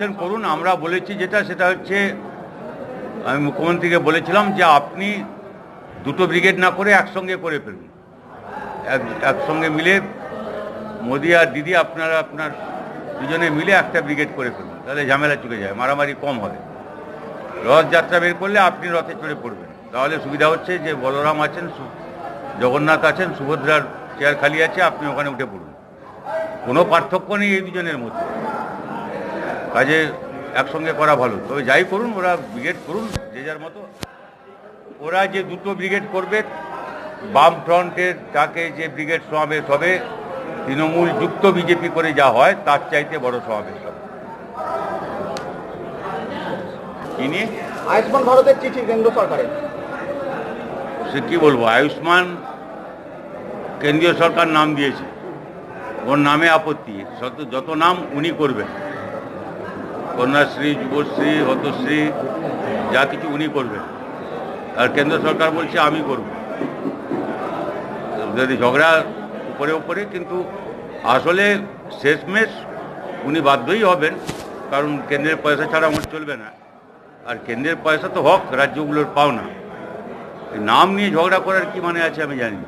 করুন, আমরা বলেছি যেটা, সেটা হচ্ছে, আমি মুখ্যমন্ত্রীকে বলেছিলাম যে আপনি দুটো ব্রিগেড না করে একসঙ্গে করে ফেলুন। এক, একসঙ্গে মিলে মোদি আর দিদি আপনারা, আপনার দুজনে মিলে একটা ব্রিগেড করে ফেলুন, তাহলে ঝামেলা চুকে যায়, মারামারি কম হবে। রথযাত্রা বের করলে আপনি রথে চড়ে পড়বেন। তাহলে সুবিধা হচ্ছে যে বলরাম আছেন জগন্নাথ আছেন, সুভদ্রার চেয়ার খালি আছে, আপনি ওখানে উঠে পড়ুন। কোনো পার্থক্য নেই এই দুজনের মধ্যে। কাজে একসঙ্গে করা ভালো। তবে যাই করুন ওরা ব্রিগেড করুন যে যার মতো। ওরা যে দুটো ব্রিগেড করবে বাম ফ্রন্টের তাকে যে ব্রিগেড সমাবেশ হবে তৃণমূল যুক্ত বিজেপি করে যা হয় তার চাইতে বড় সমাবেশ হবে। নিয়ে? আয়ুষ্মান ভারতের চিঠি কেন্দ্র সরকারের। সে কি বলব? আয়ুষ্মান কেন্দ্রীয় সরকার নাম দিয়েছে। ওর নামে আপত্তি। যত নাম উনি করবেন। কন্যাশ্রী, যুবশ্রী, হতশ্রী, যা কিছু উনি করবেন। আর কেন্দ্র সরকার বলছে, আমি করব। যদি ঝগড়া উপরে উপরে, কিন্তু আসলে শেষমেশ উনি বাধ্যই হবেন, কারণ কেন্দ্রের পয়সা ছাড়া আমার চলবে না। আর কেন্দ্রের পয়সা তো হক, রাজ্যগুলোর পাও না নাম নিয়ে ঝগড়া করার কি মানে আছে আমি জানি।